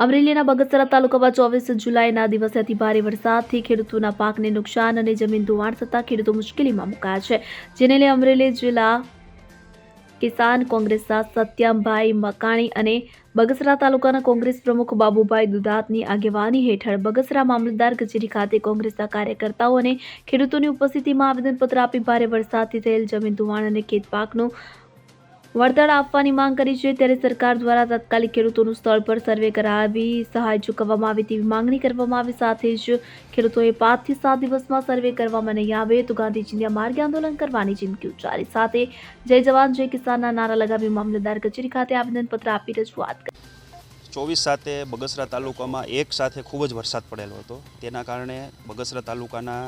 અમરેલીના બગસરા તાલુકામાં ચોવીસ જુલાઈના દિવસે અતિ ભારે વરસાદથી ખેડૂતોના પાકને નુકસાન અને જમીન ધોવાણ થતાં ખેડૂતો મુશ્કેલીમાં મુકાયા છે. જેને લઈ અમરેલી જિલ્લા કિસાન કોંગ્રેસના સત્યમભાઈ મકાણી અને બગસરા તાલુકાના કોંગ્રેસ પ્રમુખ બાબુભાઈ દુધાતની આગેવાની હેઠળ બગસરા મામલતદાર કચેરી ખાતે કોંગ્રેસના કાર્યકર્તાઓ અને ખેડૂતોની ઉપસ્થિતિમાં આવેદનપત્ર આપી ભારે વરસાદથી થયેલ જમીન ધોવાણ અને ખેત પાકનું વળતર આપવાની માંગ કરી છે ત્યારે સરકાર દ્વારા તાત્કાલિક ખેડૂતોનું સ્થળ પર સર્વે કરાવી સહાય ચૂકવવામાં આવે તેવી માંગણી કરવામાં આવી. સાથે જ ખેડૂતોએ પાંચથી સાત દિવસમાં સર્વે કરવામાં નહીં આવે તો ગાંધી ચિંધ્યા માર્ગે આંદોલન કરવાની ચીમકી ઉચ્ચારી. સાથે જય જવાન, જય કિસાનના નારા લગાવી મામલતદાર કચેરી ખાતે આવેદનપત્ર આપી રજૂઆત કરી. ચોવીસ સાથે બગસરા તાલુકામાં એક સાથે ખૂબ જ વરસાદ પડેલો હતો. તેના કારણે બગસરા તાલુકાના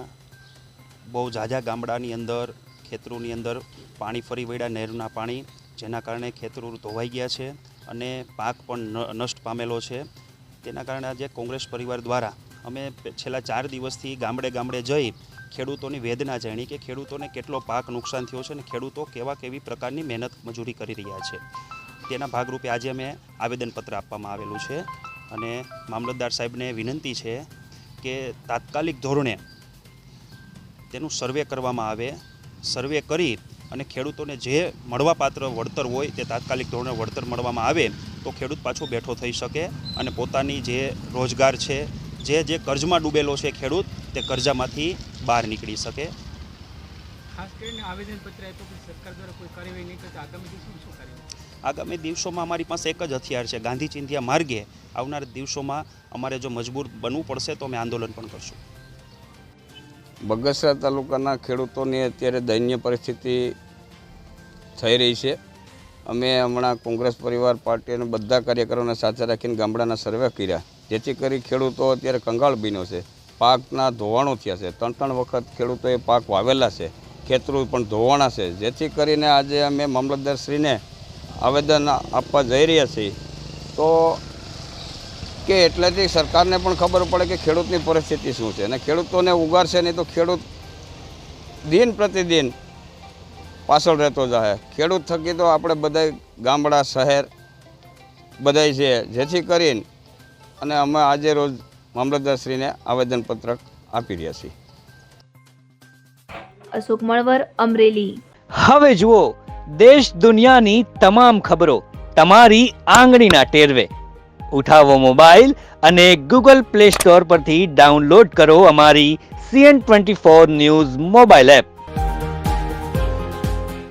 બહુ ઝાઝા ગામડાની અંદર, ખેતરોની અંદર પાણી ફરી વળ્યા, નહેરના પાણી જેના કારણે ખેતરો ધોવાઈ ગયા છે અને પાક પણ નષ્ટ પામેલો છે. તેના કારણે આજે કોંગ્રેસ પરિવાર દ્વારા અમે છેલ્લા ચાર દિવસથી ગામડે ગામડે જઈ ખેડૂતોની વેદના જાણી કે ખેડૂતોને કેટલો પાક નુકસાન થયો છે અને ખેડૂતો કેવા કેવી પ્રકારની મહેનત મજૂરી કરી રહ્યા છે. તેના ભાગરૂપે આજે અમે આવેદનપત્ર આપવામાં આવેલું છે અને મામલતદાર સાહેબને વિનંતી છે કે તાત્કાલિક ધોરણે તેનું સર્વે કરવામાં આવે. સર્વે કરી અને ખેડૂતોને જે મળવાપાત્ર વળતર હોય તે તાત્કાલિક ધોરણે વળતર મળવામાં આવે તો ખેડૂત પાછો બેઠો થઈ શકે અને પોતાની જે રોજગાર છે જે જે કર્જમાં ડૂબેલો છે ખેડૂત તે કર્જામાંથી બહાર નીકળી શકે. ખાસ કરીને આવેદનપત્ર આપ્યું કે સરકાર દ્વારા કોઈ કાર્યવાહી નહીં કરતા આગામી દિવસોમાં શું કાર્યવાહી? આગામી દિવસોમાં અમારી પાસે એક જ હથિયાર છે ગાંધી ચિંધ્યા માર્ગે. આવનાર દિવસોમાં અમારે જો મજબૂર બનવું પડશે તો અમે આંદોલન પણ કરશું. બગસરા તાલુકાના ખેડૂતોની અત્યારે દયનીય પરિસ્થિતિ થઈ રહી છે. અમે હમણાં કોંગ્રેસ પરિવાર પાર્ટી અને બધા કાર્યકરોને સાથે રાખીને ગામડાના સર્વે કર્યા. જેથી કરી ખેડૂતો અત્યારે કંગાળ બીનો છે. પાકના ધોવાણો થયા છે. ત્રણ ત્રણ વખત ખેડૂતોએ પાક વાવેલા છે. ખેતરો પણ ધોવાણા છે. જેથી કરીને આજે અમે મામલતદારશ્રીને આવેદન આપવા જઈ રહ્યા છીએ. તો કે એટલેથી સરકારને પણ ખબર પડે કે ખેડૂતની પરિસ્થિતિ શું છે. અને ખેડૂતોને ઉગારશે નહીં તો ખેડૂત દિન પ્રતિદિન પાછળ રહેતો જાય ખેડૂત થકી તો આપણે બધા ગામડા શહેર બધાય છે. જેથી કરીને અને અમે આજે રોજ મામલતદારશ્રીને આવેદનપત્રક આપી રહ્યા છીએ. અશોક મળવર અમરેલી. હવે જુઓ દેશ દુનિયાની તમામ ખબરો તમારી આંગળીના ટેરવે. ઉઠાવો મોબાઈલ અને ગૂગલ પ્લે સ્ટોર પરથી ડાઉનલોડ કરો અમારી CN twenty four news mobile app.